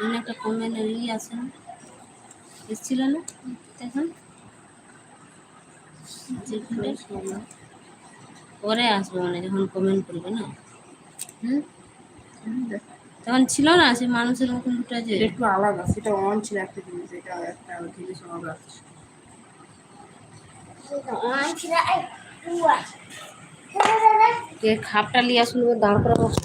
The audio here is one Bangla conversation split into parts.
এখানে একটা কমেন্ট ই আছে না? এসেছিল না দেখুন যেখানে? পরে আসবে মানে যখন কমেন্ট করবে না? হুম? তখন ছিল না সে মানুষের মতন দুটো যে? একটু আলাদা সেটা অন ছিল একটা জিনিস এটা একটা জিনিস আলাদা কে খাপটা লিয়ে আসলে ওর দাঁড় করা কষ্ট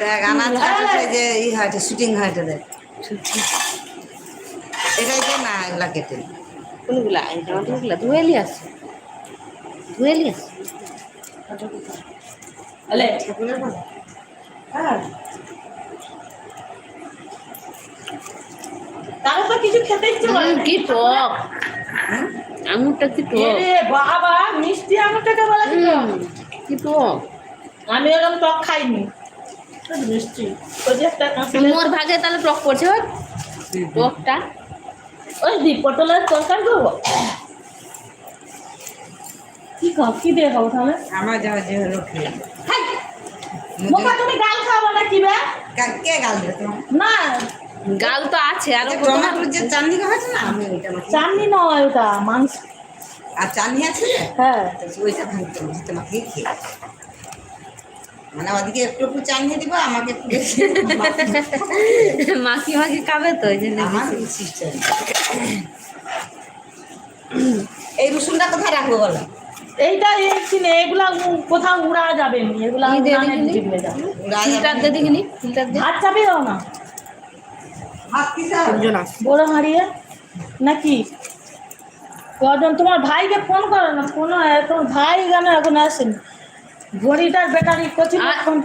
দেখ আনাজ কাটছে যে ই হয়েছে শুটিং হয়েছে দেখ। এটাই যে না এগুলা কেটে। কোনগুলা? এই জামাগুলা ধুয়ে নিয়ে আসছে ধুয়ে নিয়ে আসছে তাহলে তো কিছু খেতে ইচ্ছে করে কি টক? আঙুরটা কি টক? এরে বাবা মিষ্টি আঙুরটাকে বলে কি টক? কি টক? আমি এরকম টক খাইনি। মিষ্টি। ওই যে একটা মোর ভাগে তাহলে টক পড়ছে টকটা। ওই দি পটলের তরকারি করব? কি খাও? কি দিয়ে খাব তাহলে? আমার যাওয়া যে হলো খেয়ে মোকা তুমি গাল খাব না কি বে? কা- কে গাল দেবে না গাল তো আছে আরও? টমেটোর যে চাটনি হয়েছে না? আমি ওইটা মাখি। নয় ওটা মাংস। আর চাটনি আছে হ্যাঁ। তো ওইটা ভাঙতে তোমাকে খেয়ে মানে ওদিকে একটু একটু দিব আমাকে মাখি মাখি খাবে তো ওই জন্য এই রসুনটা কোথায় রাখব বলো? এইটা এই এগুলা কোথাও উড়া যাবে নি এগুলা কি দিয়ে উড়ানের দিলি? ডিব্বে যাবে। উড়া যাবে ফিল্টার দিয়ে দেখিনি? ফিল্টার দিয়ে? ভাত চাপি দাও না? বড় হারিয়ে নাকি? কজন? তোমার ভাইকে ফোন করো না ফোন এখন ভাই কেন এখন আসেন? ঘড়িটার ব্যাটারি কচি ফোন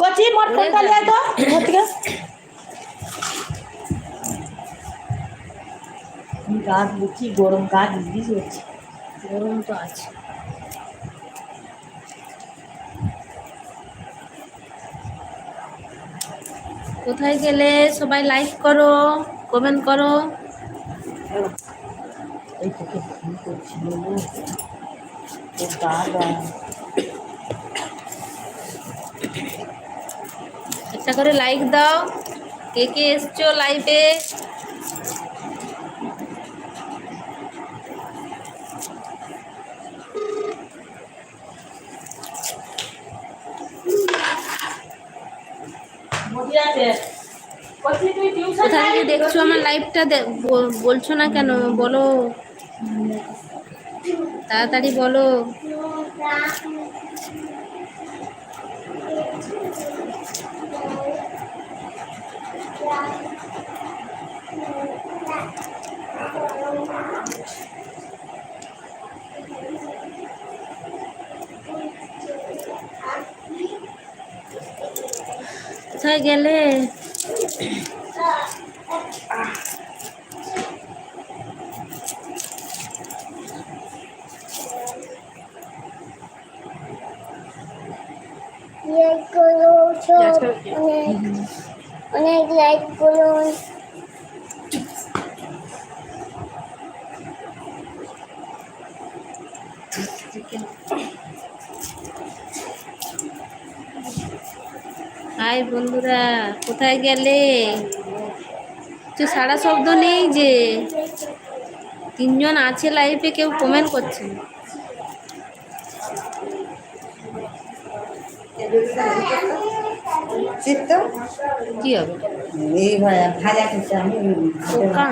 কচি মোট ফোনটা লিয়ে তো ঘর থেকে? গাছ কি গরম গাছ বিষ হচ্ছে। গরম তো আছে। কোথায় গেলে সবাই লাইক করো কমেন্ট করো? একটা করে লাইক দাও। কে কে এসছো লাইভে বুঝি আছে কচি তুই টিউশন কোথা থেকে দেখছ আমার লাইভটা বলছো না কেন? বলো। তাড়াতাড়ি বলো। কোথায় গেলে লাইক করুন সব অনেক অনেক লাইক করুন হাই বন্ধুরা, কোথায় গেলে? কিছু সারা শব্দ নেই যে। তিনজন আছে লাইফে কেউ কমেন্ট করছে না। চিত্ত কি হবে? এই ভাজা খেতে আমি পোকা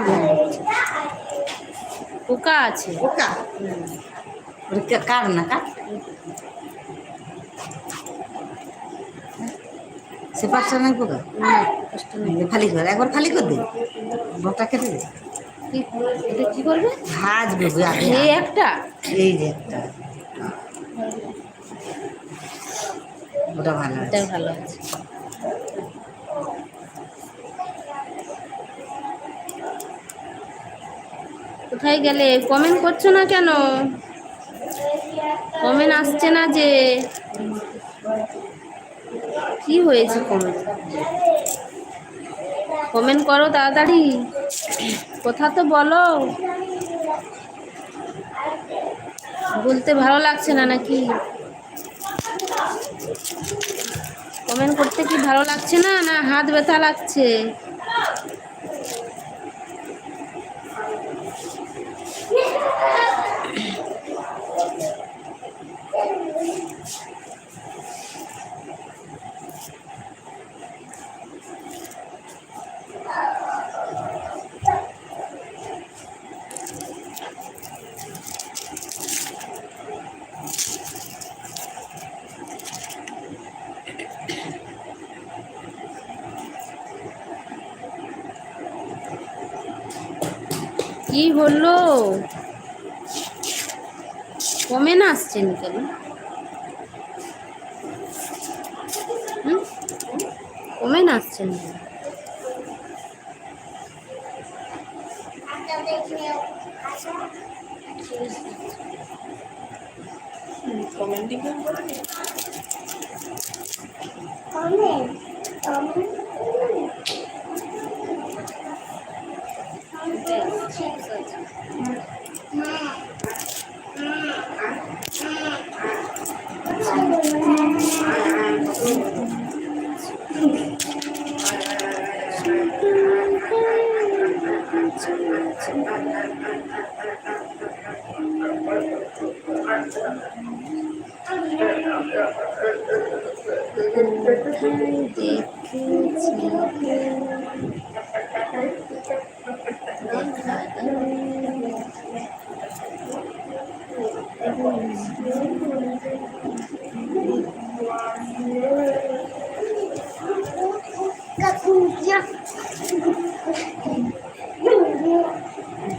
পোকা আছে। পোকা? ওটা কার না কার? সে পাঁচটা নাই। পোকা খালি কর একবার খালি কর দে। বটা কেটে দে। কি এটা কি করবে? ভাজবে এই একটা? এই যে একটা। ওটা ভালো আছে। ভালো আছে। কোথায় গেলে? কমেন্ট করছ না কেন? কমেন্ট আসছে না যে। কি হয়েছে কমেন্ট কমেন্ট করো তাড়াতাড়ি। কথা তো বলো। বলতে ভালো লাগছে না নাকি? কমেন্ট করতে কি ভালো লাগছে না? না হাত ব্যথা লাগছে কি হলো কমেন্ট আসছে না কেন হুম? কমেন্ট আসছে না কেন? কোথায়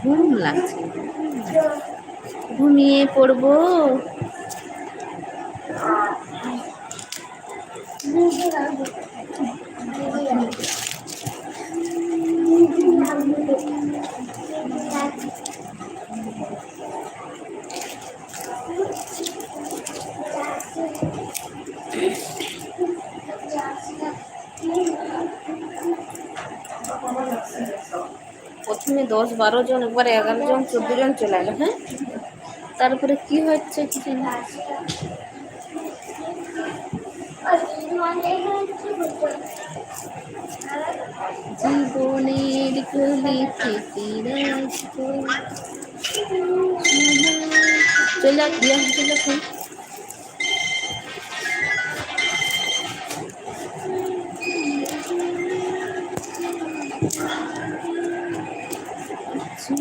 ঘুম লাগছে। ঘুমিয়ে পড়ব। প্রথমে দশ বারো জন একবারে এগারো জন, চোদ্দ জন চলে এলো হ্যাঁ? তারপরে কি হচ্ছে কি? জানি না। জীবনের কলিতে ফিরাইতে চলে একটু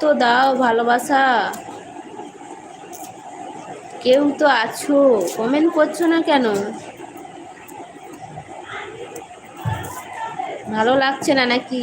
তো দাও ভালোবাসা। কেউ তো আছো। কমেন্ট করছ না কেন? ভালো লাগছে না নাকি?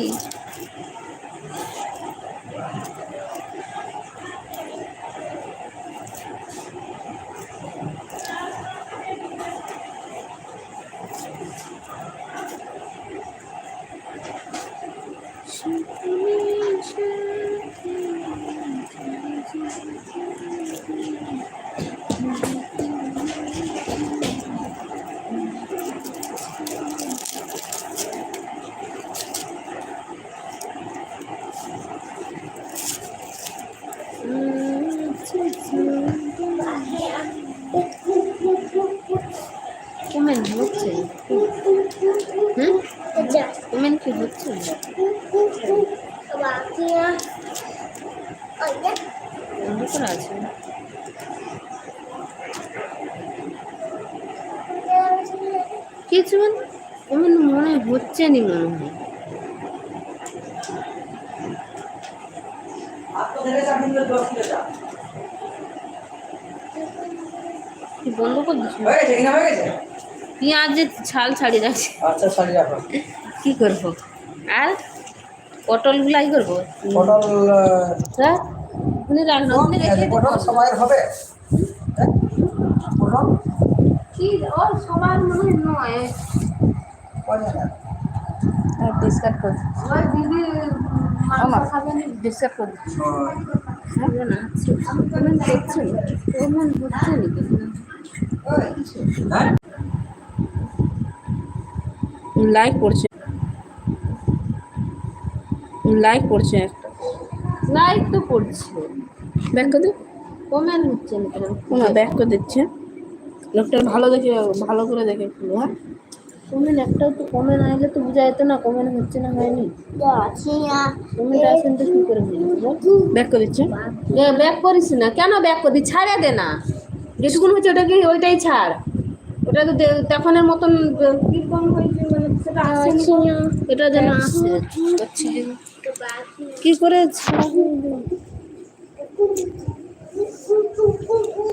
বন্ধ? করে ছাল ছাড়িয়ে যাচ্ছে। আচ্ছা রাখো কি করব? আর পটল রেখে দেবো। পটল সবাই হবে? হ্যাঁ? কি? সবার মনে হয় নয়। করে করে দেখছেন হচ্ছে নাকি লাইক করছে। লাইক করছে একটা। লাইক তো করছে। ব্যাক করে কমেন্ট হচ্ছে না ব্যাক করে দিচ্ছে। লোকটা ভালো দেখে ভালো করে দেখে একটু হ্যাঁ? কমেন্ট একটাও তো কমেন্ট আসলে তো বোঝা যেত না কমেন্ট হচ্ছে না হয়নি। কমেন্ট আসেন তো কি করে ব্যাক করে দিচ্ছে? ব্যাক করিস না। কেন ব্যাক করবি? ছাড়ে দে না। যেটুকুন হচ্ছে ওটাকে ওইটাই ছাড়। ওটা তো তখনের মতন কি হয়েছে মানে সেটা এটা যেন আসে। করছি যে। কি করে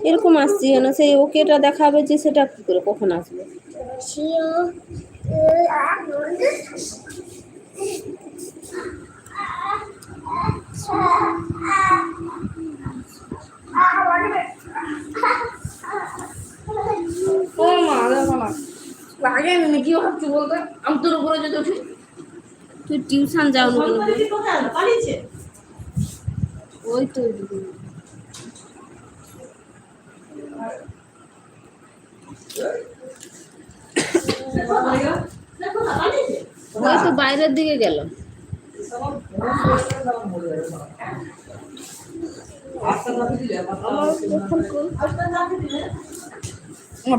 এরকম আসছি কেন? সেই ওকেটা দেখাবে যে সেটা কি করে কখন আসবে? ও মা না লাগে না কি ভাবছি বলতো আমি তোর উপরে যদি উঠি। তুই টিউশন যাও না ওই তো ওইদিকে। না, কোথায় পালিয়েছে ওই তো বাইরের দিকে গেল।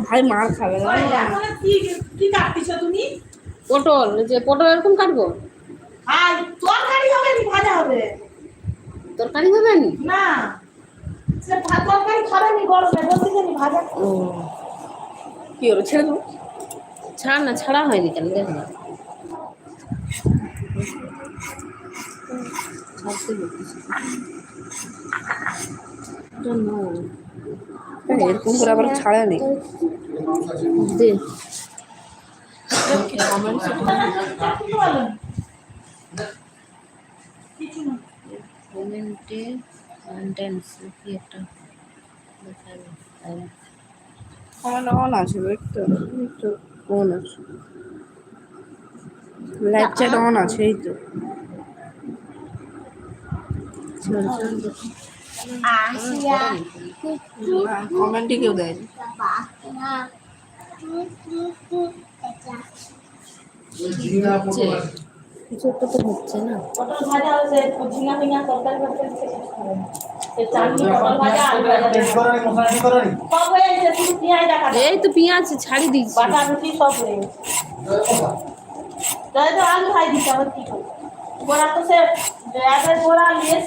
ভাই মার খাবে। পটল যে পটল এরকম কাটবো? তরকারি হবে ভাজা হবে তরকারি হবে না? তরকারি খাবে নি গরমে বলতে জানি ভাজা কি হলো, ছেড়ে দেবো ছাড় না ছাড়া হয়নি কেন দেখ না। এরকম করে আবার ছাড়া নেই দে। কমেন্টে কন্টেন্টস কি একটা দেখাবে আমার অন আছে একটু একটু অন আছে লাইভ চ্যাট অন আছে এই তো। কমেন্টে কেউ কিছু একটা তো হচ্ছে না। এই তো পেঁয়াজ ছাড়ি দিচ্ছি। বাটা রুটি তাই তো আলু খাই করব গোড়া নিয়ে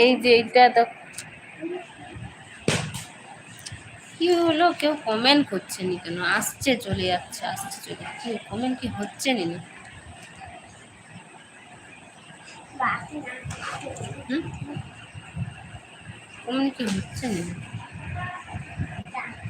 এই যে এইটা তো কি হলো? কেউ কমেন্ট করছে নি কেন? আসছে, চলে যাচ্ছে, আসছে, চলে যাচ্ছে। কমেন্ট কি হচ্ছে নি? না কমেন্ট কি হচ্ছে নি না? করিস না মা এখন এখন একটু তাড়াতাড়ি কর দে ছাড়, দেখি ছাড়। সবখানি